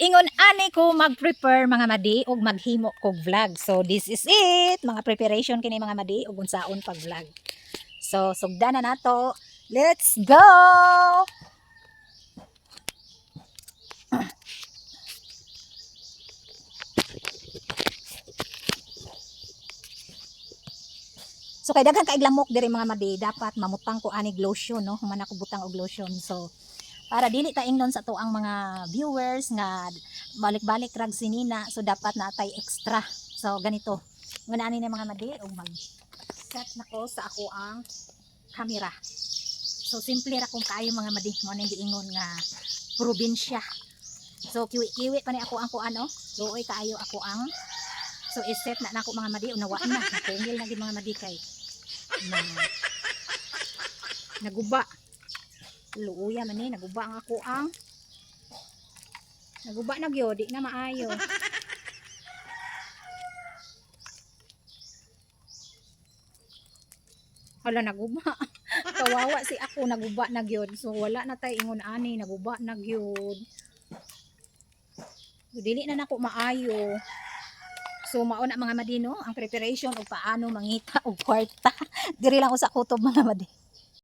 Ingon ani ko mag-prepare mga madi og maghimo kog vlog. So this is it, mga preparation kini mga madi og unsaon pag vlog. So sugdan na nato. Let's go. So kay daghan kaig lamok diri mga madi, dapat mamutang ko ani lotion no, human ako butang og lotion. So para dili ta ingnon sa to ang mga viewers nga balik-balik rag sinina so dapat natay extra. So ganito. Ngana ani na mga madi og mag set na ko sa ako ang camera. So simple ra kung kaayo mga madi mo nang giingon nga probinsya. So kiwi-kiwi pa ni ako ang kuan oh. Luoy kaayo ako ang So iset na nako mga madi unawa na. Tingil na gid mga madi kay na naguba. Luuya man ni naguba ang ako ang naguba na gyud di na maayo. Hala naguba. Kawawa si ako naguba na gyud. So wala na tay ingon ani naguba na gyud. Dili na nako maayo. So mao na mga madino ang preparation og paano mangita og kwarta. Diri lang usa kutob mga madi.